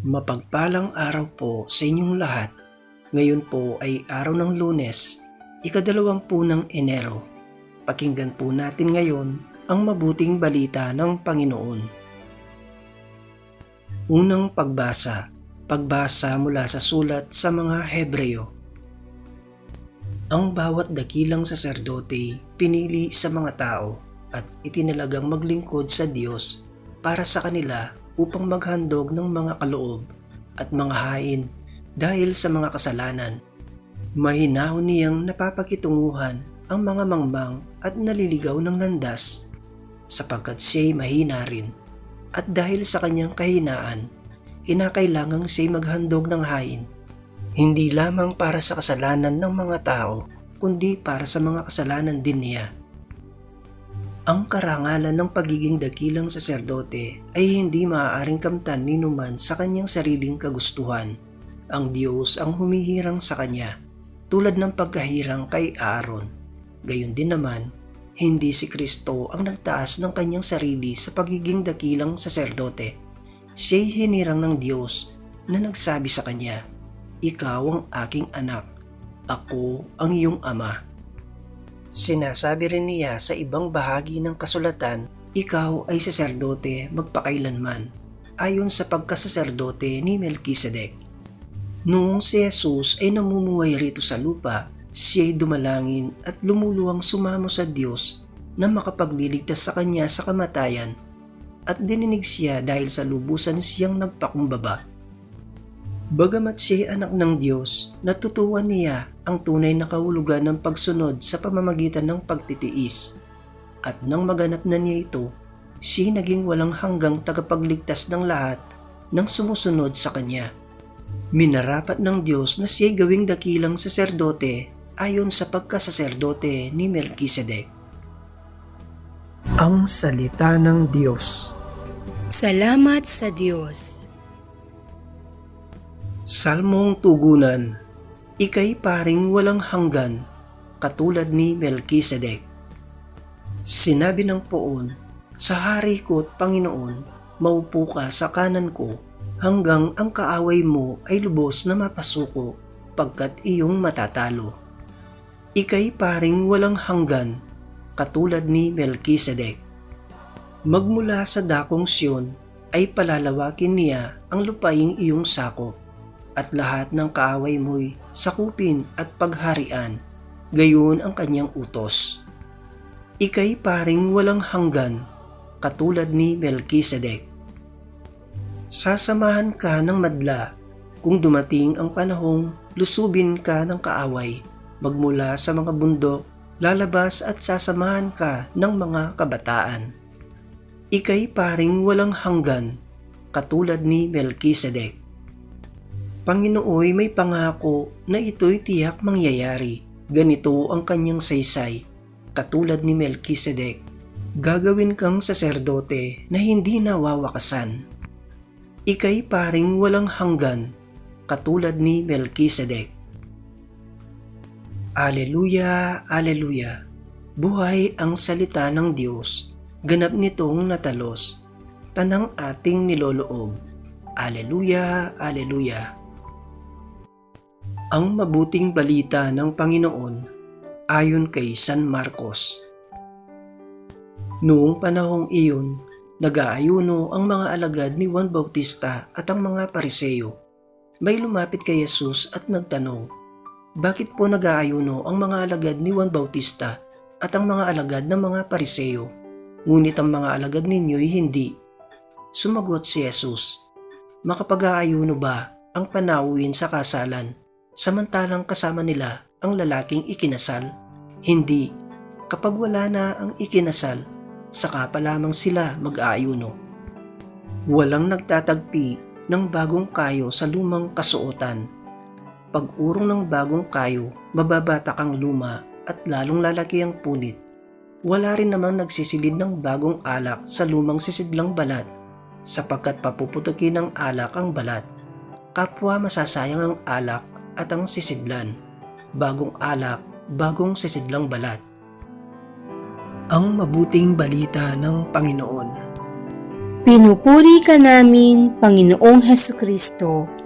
Mapagpalang araw po sa inyong lahat. Ngayon po ay araw ng lunes, ikadalawampu ng Enero. Pakinggan po natin ngayon ang mabuting balita ng Panginoon. Unang pagbasa, pagbasa mula sa sulat sa mga Hebreo. Ang bawat dakilang saserdote pinili sa mga tao at itinalagang maglingkod sa Diyos para sa kanila upang maghandog ng mga kaloob at mga hain dahil sa mga kasalanan. Mahinahon niyang napapakitunguhan ang mga mangmang at naliligaw ng landas sapagkat siya'y mahina rin at dahil sa kanyang kahinaan, kinakailangang siya'y maghandog ng hain hindi lamang para sa kasalanan ng mga tao, kundi para sa mga kasalanan din niya. Ang karangalan ng pagiging dakilang saserdote ay hindi maaaring kamtan ni numan sa kanyang sariling kagustuhan. Ang Diyos ang humihirang sa kanya, tulad ng pagkahirang kay Aaron. Gayon din naman, hindi si Kristo ang nagtaas ng kanyang sarili sa pagiging dakilang saserdote. Siya'y hinirang ng Diyos na nagsabi sa kanya, ikaw ang aking anak, ako ang iyong ama. Sinasabi rin niya sa ibang bahagi ng kasulatan, ikaw ay saserdote magpakailanman, ayon sa pagkasaserdote ni Melchizedek. Noong si Jesus ay namumuhay rito sa lupa, siya'y dumalangin at lumuluwang sumamo sa Diyos na makapagliligtas sa kanya sa kamatayan at dininig siya dahil sa lubusan siyang nagpakumbaba. Bagamat siya anak ng Diyos, natutuwa niya ang tunay na kahulugan ng pagsunod sa pamamagitan ng pagtitiis. At nang maganap na niya ito, siya naging walang hanggang tagapagligtas ng lahat ng sumusunod sa kanya. Minarapat ng Diyos na siya gawing dakilang saserdote ayon sa pagkasaserdote ni Melchizedek. Ang Salita ng Diyos Salamat sa Diyos. Salmong Tugunan Ika'y paring walang hanggan, katulad ni Melchizedek. Sinabi ng poon, Sa hari ko't Panginoon, maupo ka sa kanan ko, hanggang ang kaaway mo ay lubos na mapasuko, pagkat iyong matatalo. Ika'y paring walang hanggan, katulad ni Melchizedek. Magmula sa dakong Siyon ay palalawakin niya ang lupaing iyong sakop at lahat ng kaaway mo'y sakupin at pagharian, gayon ang kanyang utos. Ika'y paring walang hanggan, katulad ni Melchizedek. Sasamahan ka ng madla kung dumating ang panahong lusubin ka ng kaaway, magmula sa mga bundok, lalabas at sasamahan ka ng mga kabataan. Ika'y paring walang hanggan, katulad ni Melchizedek. Panginooy may pangako na ito'y tiyak mangyayari. Ganito ang kanyang saysay, katulad ni Melchizedek. Gagawin kang saserdote na hindi nawawakasan. Ika'y paring walang hanggan, katulad ni Melchizedek. Aleluya, Aleluya. Buhay ang salita ng Diyos. Ganap nitong natalos. Tanang ating niloloob. Aleluya, Aleluya. Ang mabuting balita ng Panginoon ayon kay San Marcos. Noong panahong iyon, nag-aayuno ang mga alagad ni Juan Bautista at ang mga pariseyo. May lumapit kay Jesus at nagtanong, Bakit po nag-aayuno ang mga alagad ni Juan Bautista at ang mga alagad ng mga pariseyo, ngunit ang mga alagad ninyo'y hindi? Sumagot si Jesus, Makapag-aayuno ba ang panawin sa kasalan samantalang kasama nila ang lalaking ikinasal. Hindi, kapag wala na ang ikinasal, saka pa lamang sila mag-aayuno. Walang nagtatagpi ng bagong kayo sa lumang kasuotan. Pag urong ng bagong kayo, mababatak ang luma at lalong lalaki ang punit. Wala rin namang nagsisilid ng bagong alak sa lumang sisidlang balat sapagkat papuputukin ng alak ang balat. Kapwa masasayang ang alak at ang sisidlan. Bagong alak, bagong sisidlang balat. Ang mabuting balita ng Panginoon. Pinupuri ka namin, Panginoong Heso Kristo.